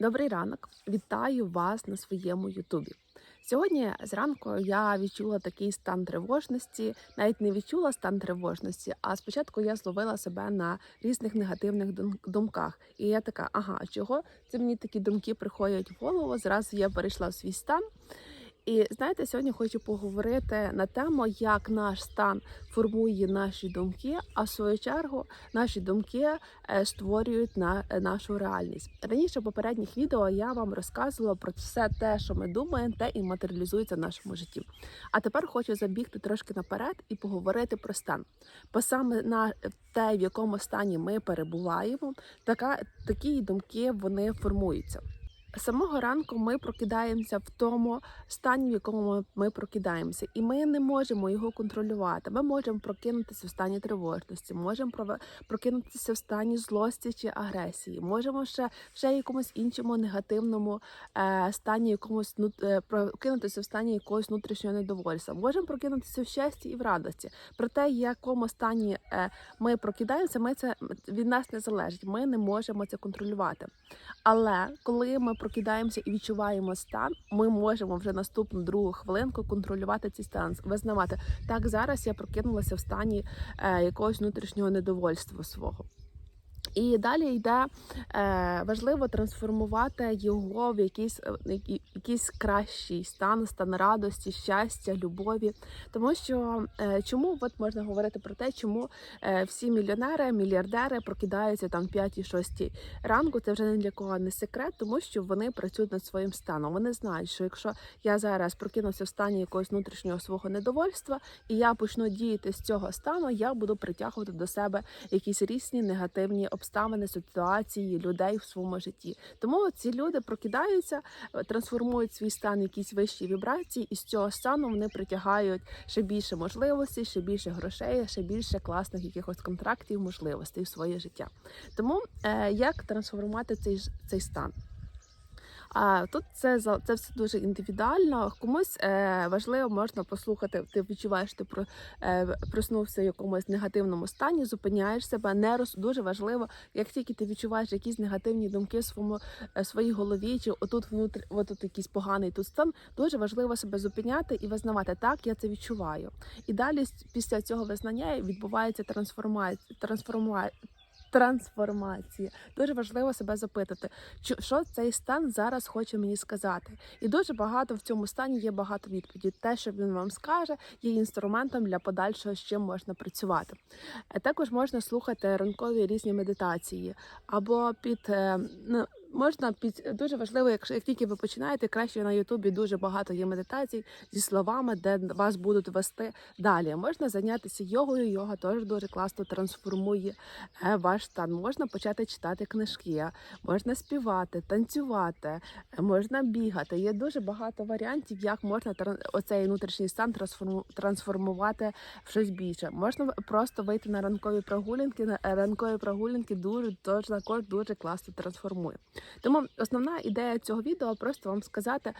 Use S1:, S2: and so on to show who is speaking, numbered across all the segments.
S1: Добрий ранок! Вітаю вас на своєму Ютубі. Сьогодні зранку я відчула такий стан тривожності, навіть не відчула стан тривожності, а спочатку я зловила себе на різних негативних дум- думках. І я така, ага, чого це мені такі думки приходять в голову? Зразу я перейшла в свій стан. І знаєте, сьогодні хочу поговорити на тему, як наш стан формує наші думки, а в свою чергу наші думки е, створюють на е, нашу реальність. Раніше в попередніх відео я вам розказувала про все те, що ми думаємо, те і матеріалізується в нашому житті. А тепер хочу забігти трошки наперед і поговорити про стан. Бо саме на те, в якому стані ми перебуваємо, така такі думки вони формуються. Самого ранку ми прокидаємося в тому стані, в якому ми- ми прокидаємося, і ми не можемо його контролювати. Ми можемо прокинутися в стані тривожності, можемо прокинутися в стані злості чи агресії, можемо ще ще якомусь іншому негативному е, стані, якомусь ну, е, прокинутися в стані якогось внутрішнього недовольства. Можемо прокинутися в щасті і в радості. Про те, в якому стані е, ми прокидаємося, ми це від нас не залежить. Ми не можемо це контролювати. Але коли ми прокидаємося і відчуваємо стан, ми можемо вже наступну другу хвилинку контролювати цей стан, визнавати так. Зараз я прокинулася в стані е, якогось внутрішнього недовольства свого. І далі йде е, важливо трансформувати його в якийсь, е, якийсь кращий стан, стан радості, щастя, любові. Тому що е, чому от можна говорити про те, чому всі мільйонери, мільярдери прокидаються там 5-6 ранку. Це вже не для кого не секрет, тому що вони працюють над своїм станом. Вони знають, що якщо я зараз прокинуся в стані якогось внутрішнього свого недовольства, і я почну діяти з цього стану, я буду притягувати до себе якісь різні негативні обставини, ситуації, людей в своєму житті. Тому ці люди прокидаються, трансформують свій стан в якісь вищі вібрації, і з цього стану вони притягають ще більше можливостей, ще більше грошей, ще більше класних якихось контрактів, можливостей в своє життя. Тому е, як трансформувати цей цей стан? А тут це за- це все дуже індивідуально. Комусь е, важливо можна послухати. Ти відчуваєш, ти е, проснувся в якомусь негативному стані, зупиняєш себе. Не роз дуже важливо, як тільки ти відчуваєш якісь негативні думки в своєму е, своїй голові, чи отут внутрі, отут якийсь поганий тут стан. Дуже важливо себе зупиняти і визнавати так, я це відчуваю. І далі після цього визнання відбувається трансформація. трансформація. Трансформація дуже важливо себе запитати, що цей стан зараз хоче мені сказати. І дуже багато в цьому стані є багато відповідей. Те, що він вам скаже, є інструментом для подальшого, з чим можна працювати. Е, Також можна слухати ранкові різні медитації або під е, ну. Можна під дуже важливо, якщо як тільки ви починаєте, краще на Ютубі дуже багато є медитацій зі словами, де вас будуть вести далі. Можна зайнятися йогою. Йога теж дуже класно трансформує е, ваш стан. Можна почати читати книжки, можна співати, танцювати, можна бігати. Є дуже багато варіантів, як можна оцей внутрішній стан трансформу- трансформувати в щось більше. Можна просто вийти на ранкові прогулянки. На е, ранкові прогулянки дуже теж також дуже класно трансформує. Тому основна ідея цього відео просто вам сказати,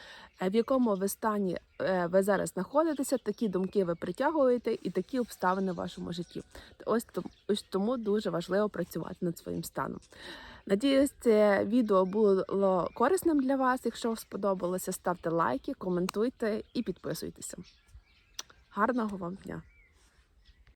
S1: е, в якому ви стані е, ви зараз знаходитеся, такі думки ви притягуєте і такі обставини в вашому житті. Ось тому дуже важливо працювати над своїм станом. Надіюсь, це відео було корисним для вас. Якщо сподобалося, ставте лайки, коментуйте і підписуйтеся. Гарного вам дня!